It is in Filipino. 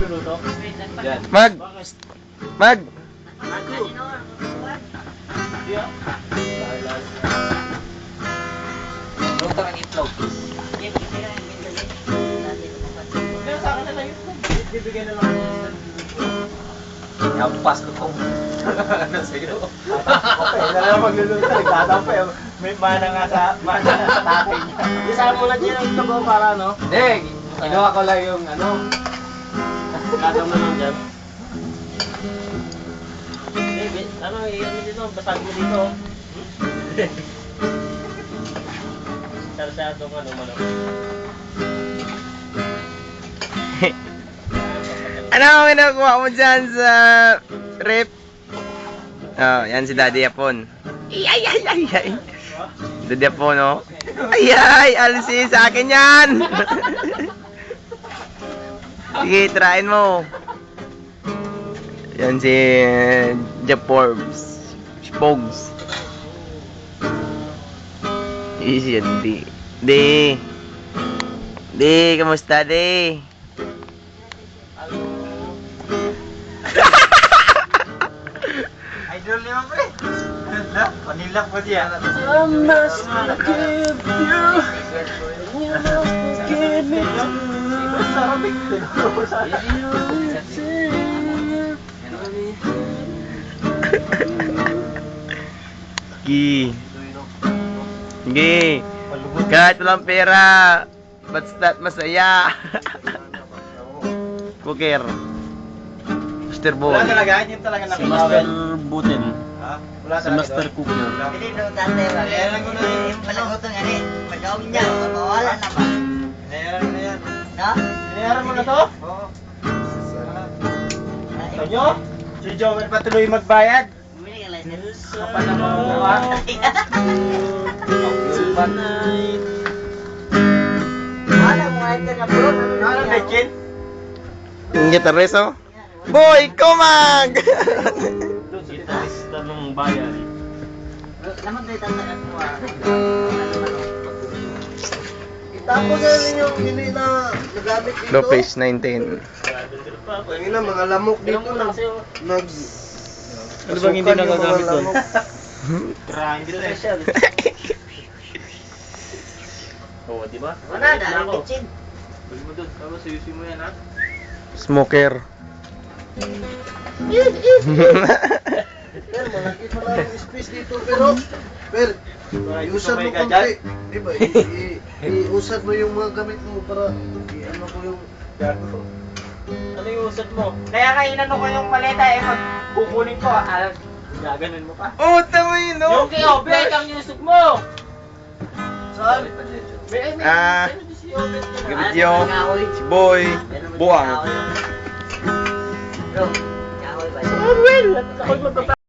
Yan. Mag! Mag! Luto ng itlog. Yampas ko kung. Ano sa'yo? Okay, na lang magluluto. Nagtatampo eh. May mana nga sa, mana sa tatay niya. Isa mo na dyan ang para no? Hindi, ginawa ko lang yung ano. Gagawin mo lang dyan. Eh, bi- ano, eh, ano dito, basag mo dito. Sarsadong ano, ano. Ano ang minakuha mo dyan sa rep? Oh, yan si Daddy Yapon. Ay, ay, ay, ay, ay. Daddy Yapon, oh. Ay, ay, alsi, sa akin yan. Sige, trying mo. Yan si uh, Jeff Forbes. Spogs. Easy yan, di. Di. Di, kamusta, di? Idol niyo pre. Panilak po siya. I must forgive you. You must forgive me Gi. Gi. Kahit walang pera, basta't masaya. Cooker. Mr. Boy. Wala talaga, yun talaga Si nakita Master. Buten. Ha? Wala Si talaga Master doon. Cooker. Hindi nung dati ba? Ayan ko na yun. Yung palagot ng ani, pagawin niya, Binayaran mo na to? Oo. Gusto nyo? Si Joel pa tuloy magbayad. Ka. Kapal na mga gawa. Wala mo nga ito na bro. Ano, Bechin? Yung gitarist, oh. Boy, kumag! Gitarista ng bayan. Naman tayo tatakas mo Itapon na rin yung hindi na nagamit dito. Lopez 19. Ang ina, mga lamok dito Dito nag... Ano bang hindi nagagamit doon? lamok. Grind special. Oo, di ba? Wala na, ang kitchen. Balik mo doon. Tapos ayusin mo yan, ha? Smoker. Pero malaki pa lang yung space dito pero pero iusad mo konti. Di ba? I- Iusad mo yung mga gamit mo para i-ano ko yung Ano yung usad mo? Kaya inano ko yung maleta eh, magkukunin ko. Ah, gaganon mo pa. oh, tama yun, no? Yung kay Obet ang inusog mo! Saan? May, may, Ah. ano? Gamit yung si Boy, Buwang. Bro, kahoy ba? Oh, well, ako'y magpapa-